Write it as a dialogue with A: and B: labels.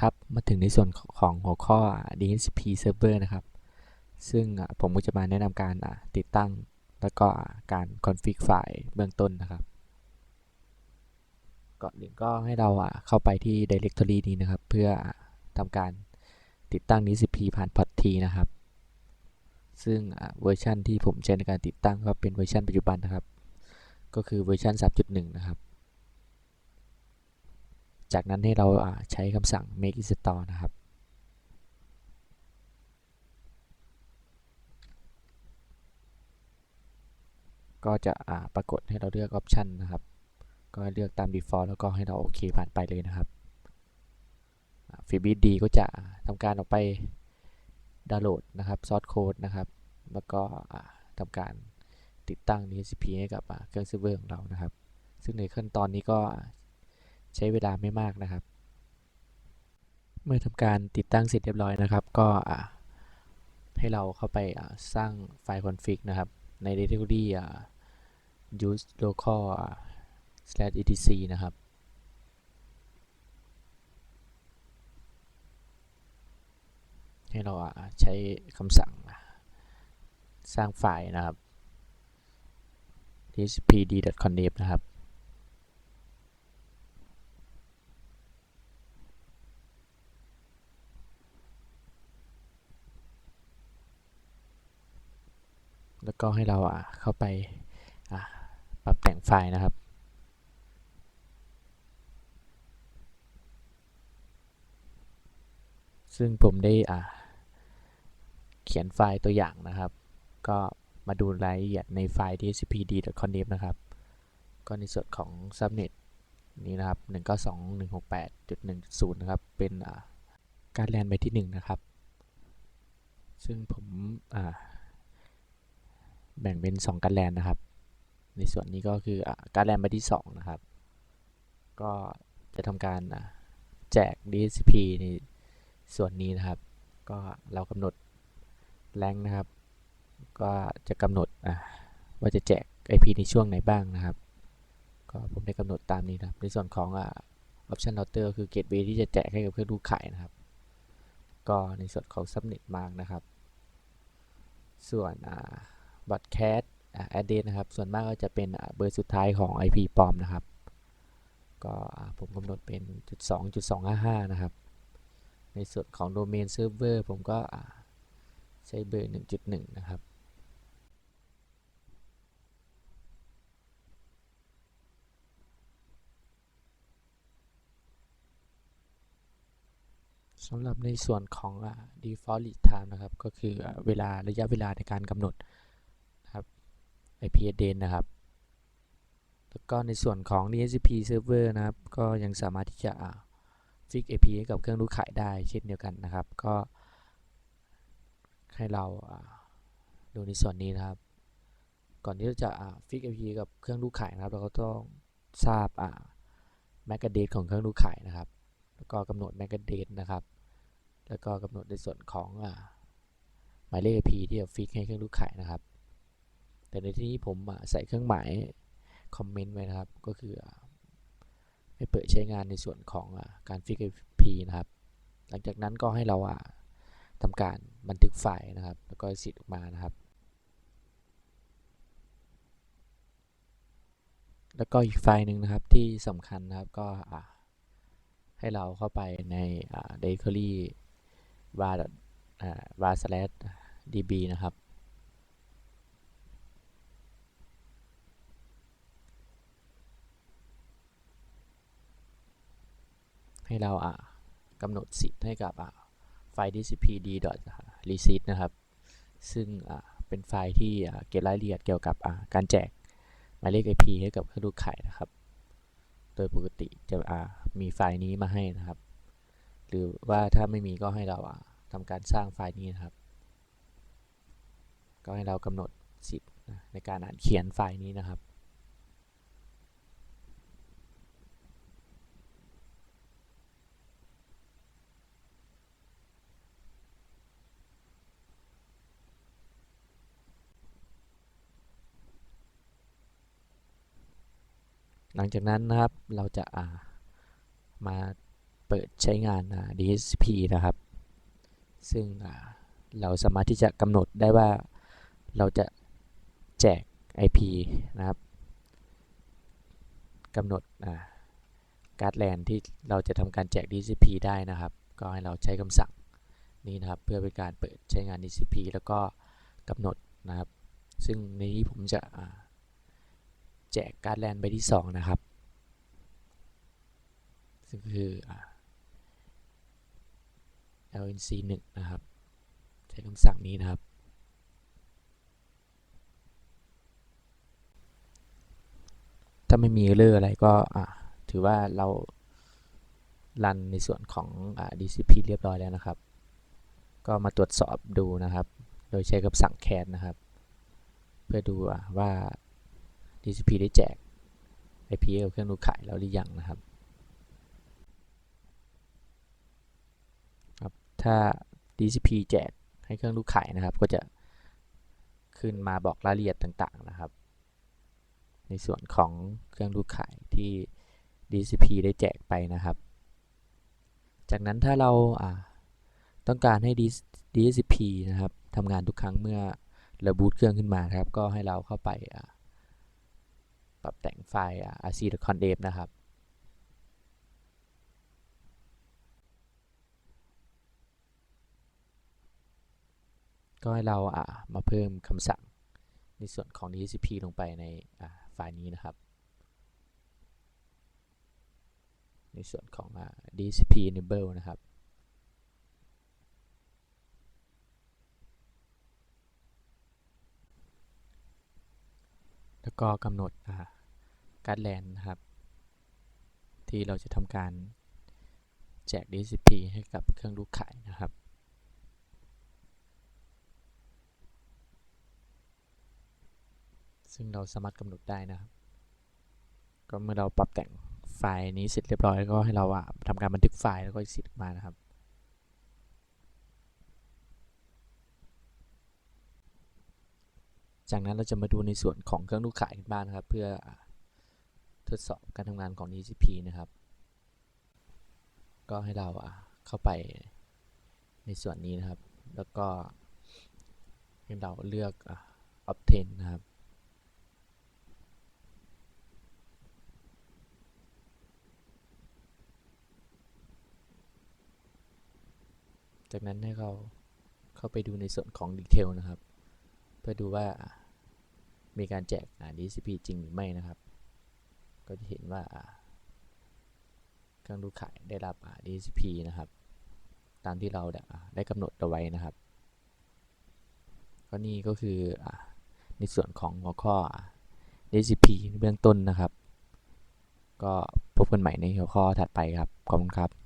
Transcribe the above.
A: ครับ มาถึงในส่วนของหัวข้อ DHCP Server นะครับ ซึ่งผมก็จะมาแนะนำการติดตั้ง แล้วก็การคอนฟิกไฟล์เบื้องต้นนะครับ ก่อนอื่นก็ให้เราเข้าไปที่ Directory นี้นะครับ เพื่อทำการติดตั้ง DHCP ผ่าน port T นะครับ ซึ่งเวอร์ชันที่ผมใช้ในการติดตั้งก็เป็นเวอร์ชันปัจจุบันนะครับ ก็คือเวอร์ชัน3.1 นะครับ จากนั้นให้เราใช้คำสั่ง make install นะครับ ก็จะปรากฏให้เราเลือกออปชันนะครับ ก็เลือกตาม default แล้วก็ให้เราโอเคผ่านไปเลยนะครับฟีบีดีก็จะทำการออกไปดาวน์โหลดนะครับซอสโค้ดนะครับ แล้วก็ทำการติดตั้ง DHCP ให้กับเครื่องเซิร์ฟเวอร์ของเรานะครับ ซึ่งในขั้นตอนนี้ก็ ใช้เวลาไม่มากนะครับ เมื่อทำการติดตั้งเสร็จเรียบร้อยนะครับ ก็ให้เราเข้าไปสร้างไฟล์ config นะครับ ใน directory use local slash etc นะครับ ให้เราใช้คำสั่งสร้างไฟล์นะครับ hpd.conf นะครับ แล้วก็ให้เราเข้าไปปรับแต่งไฟล์นะครับซึ่งผมได้เขียนไฟล์ตัวอย่างนะครับ ก็มาดูรายละเอียดในไฟล์ dhcpd.conf นะครับ ก็ในส่วนของ subnet นี้นะครับ 192.168.1.0 นะครับ เป็นการแลนไปที่ 1 นะครับ ซึ่งผมอะ แบ่งเป็น 2 การแลนนะครับ ในส่วนนี้ก็คืออการแลนไปที่ 2 นะครับ ก็จะทำการแจก DHCP ในส่วนนี้นะครับ ก็เรากำหนดแรงนะครับ ก็จะกำหนดว่าจะแจก IP ในช่วงไหนบ้างนะครับ ก็ผมได้กำหนดตามนี้นะครับ ในส่วนของอ option router คือ gateway ที่จะแจกให้กับเครื่องดูขายนะครับ ก็ในส่วนของ subnet mark นะครับ ส่วนบอ d c a s t address นะครับ ส่วนมากก็จะเป็นเบอร์สุดท้ายของ IP ปลอมนะครับ ก็ผมกำหนดเป็นจุด2จุด255 นะครับ ในส่วนของ domain server ผมก็ใช้เบอร์ 1.1 นะครับสำหรับในส่วนของ default lead time นะครับ ก็คือเวลาระยะเวลาในการกำหนด IP address นะครับแล้วก็ในส่วนของ DHCP server นะครับ ก็ยังสามารถที่จะ fix IP ให้กับเครื่องรูขายได้เช่นเดียวกันนะครับ ก็ให้เราดูในส่วนนี้นะครับ ก่อนที่จะ fix IP กับเครื่องรูขายนะครับ เราก็ต้องทราบ MAC address ของเครื่องรูขายนะครับ แล้วก็กำหนด MAC address นะครับ แล้วก็กำหนดในส่วนของหมายเลข IP ที่จะฟิกให้เครื่องรูขายนะครับ แต่ในที่นี้ผมใส่เครื่องหมายคอมเมนต์ไว้นะครับ ก็คือไม่เปิดใช้งานในส่วนของการฟิก IP นะครับ หลังจากนั้นก็ให้เราทำการบันทึกไฟล์นะครับ แล้วก็สิทธิ์ออกมานะครับ แล้วก็อีกไฟล์หนึ่งนะครับที่สำคัญนะครับก็ให้เราเข้าไปใน directory var var slash db นะครับ ให้เรากำหนดสิทธิ์ให้กับไฟล์ dcpd.receipt นะครับ ซึ่งเป็นไฟล์ที่เก็บรายละเอียดเกี่ยวกับการแจกหมายเลข IP ให้กับเครื่องดูขายนะครับ โดยปกติจะมีไฟล์นี้มาให้นะครับ หรือว่าถ้าไม่มีก็ให้เราทำการสร้างไฟล์นี้นะครับ ก็ให้เรากำหนดสิทธิ์ในการอ่านเขียนไฟล์นี้นะครับ หลังจากนั้นนะครับเราจะามาเปิดใช้งาน DHCP นะครับ ซึ่งเราสามารถที่จะกำหนดได้ว่าเราจะแจก IP นะครับกำหนดการ์ดแลนที่เราจะทำการแจก DCP ได้นะครับ ก็ให้เราใช้คำสั่งนี้นะครับ เพื่อเป็นการเปิดใช้งาน DCP แล้วก็กำหนดนะครับ ซึ่งในนี้ผมจะอ่า แจกการ์ดแลนใบที่ 2 นะครับ ซึ่งคืออ่า LNC 1 นะครับ ใช้คำสั่งนี้นะครับ ถ้าไม่มีเรื่ออะไรก็ถือว่าเรารันในส่วนของอ DCP เรียบร้อยแล้วนะครับ ก็มาตรวจสอบดูนะครับ โดยใช้คำสั่ง cat นะครับ เพื่อดูอะว่า DCP ได้แจก IP กับเครื่องดูขายแล้วหรือยังนะครับถ้า DCP แจกให้เครื่องลูกขายนะครับ ก็จะขึ้นมาบอกรายละเอียดต่างๆนะครับ ในส่วนของเครื่องลูกขายที่ DCP ได้แจกไปนะครับ จากนั้นถ้าเราต้องการให้ DCP นะครับทำงานทุกครั้งเมื่อเราบูตเครื่องขึ้นมาครับ ก็ให้เราเข้าไป ปรับแต่งไฟล์ rc.condev นะครับ ก็ให้เราอ่ามาเพิ่มคำสั่งในส่วนของ DHCP ลงไปในไฟล์นี้นะครับ ในส่วนของ DHCP enable นะครับ แล้ว ก็กำหนดการ์ดแลนนะครับ ที่เราจะทำการแจก DHCP ให้กับเครื่องลูกขายนะครับ ซึ่งเราสามารถกำหนดได้นะครับ ก็เมื่อเราปรับแต่งไฟล์นี้เสร็จเรียบร้อยก็ให้เราทำการบันทึกไฟล์แล้วก็สิทธิ์มานะครับ จากนั้นเราจะมาดูในส่วนของเครื่องลูกขายกันบ้างนะครับ เพื่อทดสอบการทำงานของ DCP นะครับ ก็ให้เราเข้าไปในส่วนนี้นะครับ แล้วก็ให้เราเลือก obtain นะครับจากนั้นให้เราเข้าไปดูในส่วนของดีเทลนะครับ เพื่อดูว่ามีการแจก DCP จริงหรือไม่นะครับ ก็จะเห็นว่าเครื่องดูขายได้รับ DCP นะครับ ตามที่เราได้กำหนดเอาไว้นะครับก็นี่ก็คืออในส่วนของหัวข้อ DCP เบื้องต้นนะครับ ก็พบกันใหม่ในหัวข้อถัดไปครับ ขอบคุณครับ